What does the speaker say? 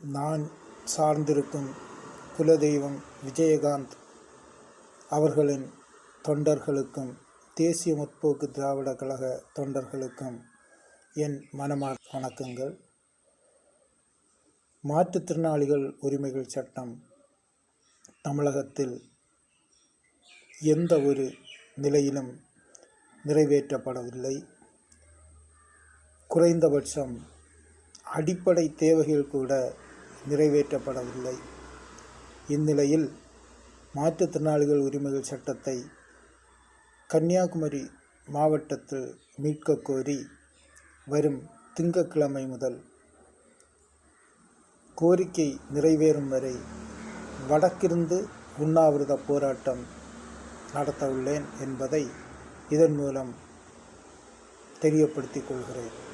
நான் சார்ந்திருக்கும் குலதெய்வம் விஜயகாந்த் அவர்களின் தொண்டர்களுக்கும் தேசிய முற்போக்கு திராவிட கழக தொண்டர்களுக்கும் என் மனமார் வணக்கங்கள். மாற்றுத்திறனாளிகள் உரிமைகள் சட்டம் தமிழகத்தில் எந்த ஒரு நிலையிலும் நிறைவேற்றப்படவில்லை. குறைந்தபட்சம் அடிப்படை தேவைகள் கூட நிறைவேற்றப்படவில்லை. இந்நிலையில் மாற்றுத்திறனாளிகள் உரிமைகள் சட்டத்தை கன்னியாகுமரி மாவட்டத்தில் மீட்கக் கோரி வரும் திங்கட்கிழமை முதல் கோரிக்கை நிறைவேறும் வரை வடக்கிருந்து உண்ணாவிரத போராட்டம் நடத்தவுள்ளேன் என்பதை இதன் மூலம் தெரியப்படுத்திக் கொள்கிறேன்.